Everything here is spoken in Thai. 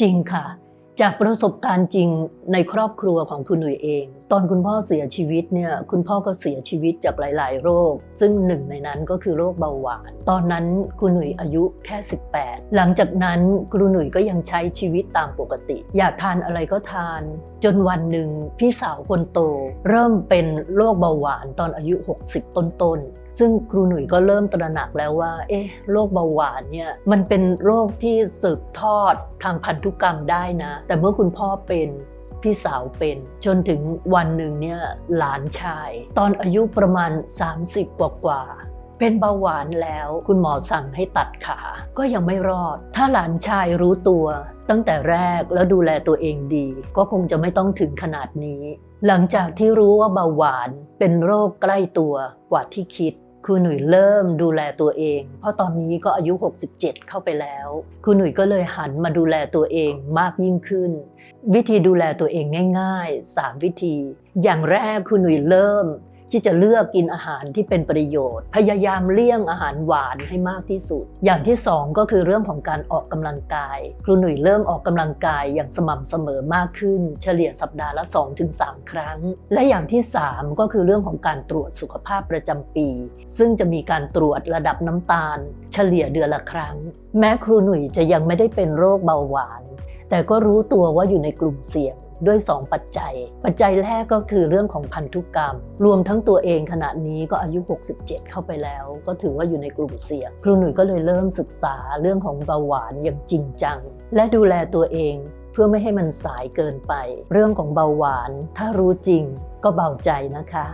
จริงค่ะ จากประสบการณ์จริงในครอบครัวของคุณหนุ่ยเอง ตอนคุณพ่อเสียชีวิตเนี่ยคุณพ่อก็เสียชีวิตจากหลาย ๆ โรค ซึ่งหนึ่งในนั้นก็คือโรคเบาหวาน ตอนนั้นคุณหนุ่ยอายุแค่ 18 หลังจากนั้นคุณหนุ่ยก็ยังใช้ชีวิตตามปกติ อยากทานอะไรก็ทาน จนวันหนึ่งพี่สาวคนโต เริ่มเป็นโรคเบาหวานตอนอายุ 60 ต้น ๆ ซึ่งครูหนุ่ยก็เริ่มตระหนักแล้วว่า เอ๊ะ โรคเบาหวานเนี่ย มันเป็นโรคที่สืบทอดทางพันธุกรรมได้นะ แต่เมื่อคุณพ่อเป็นพี่สาวเป็น จนถึงวันหนึ่งเนี่ยหลานชาย ตอนอายุประมาณ 30 กว่ากว่า เป็นเบาหวานแล้ว คุณหมอสั่งให้ตัดขา ก็ยังไม่รอด ถ้าหลานชายรู้ตัวตั้งแต่แรกแล้วดูแลตัวเองดี ก็คงจะไม่ต้องถึงขนาดนี้ หลังจากที่รู้ว่าเบาหวานเป็นโรคใกล้ตัวกว่าที่คิดคุณหนุ่ยเริ่มดูแลตัวเอง เพราะตอนนี้ก็อายุ 67 เข้าไปแล้วคุณหนุ่ยก็เลยหันมาดูแลตัวเองมากยิ่งขึ้น วิธีดูแลตัวเองง่าย ๆ 3 วิธี อย่างแรกคุณหนุ่ยเริ่ม ที่จะเลือกกินอาหารที่เป็นประโยชน์ พยายามเลี่ยงอาหารหวานให้มากที่สุด อย่างที่สองก็คือเรื่องของการออกกำลังกาย ครูหนุ่ยเริ่มออกกำลังกายอย่างสม่ำเสมอมากขึ้น เฉลี่ยสัปดาห์ละ 2-3 ครั้ง และอย่างที่สามก็คือเรื่องของการตรวจสุขภาพประจำปี ซึ่งจะมีการตรวจระดับน้ำตาล เฉลี่ยเดือนละครั้ง แม้ครูหนุ่ยจะยังไม่ได้เป็นโรคเบาหวาน แต่ก็รู้ตัวว่าอยู่ในกลุ่มเสี่ยง ด้วย 2 ปัจจัย ปัจจัยแรกก็คือเรื่องของพันธุกรรม รวมทั้งตัวเองขณะนี้ก็อายุ 67 เข้าไปแล้ว ก็ถือว่าอยู่ในกลุ่มเสี่ยง ครูหนุ่ยก็เลยเริ่มศึกษาเรื่องของเบาหวานอย่างจริงจัง และดูแลตัวเองเพื่อไม่ให้มันสายเกินไป เรื่องของเบาหวานถ้ารู้จริงก็เบาใจนะคะ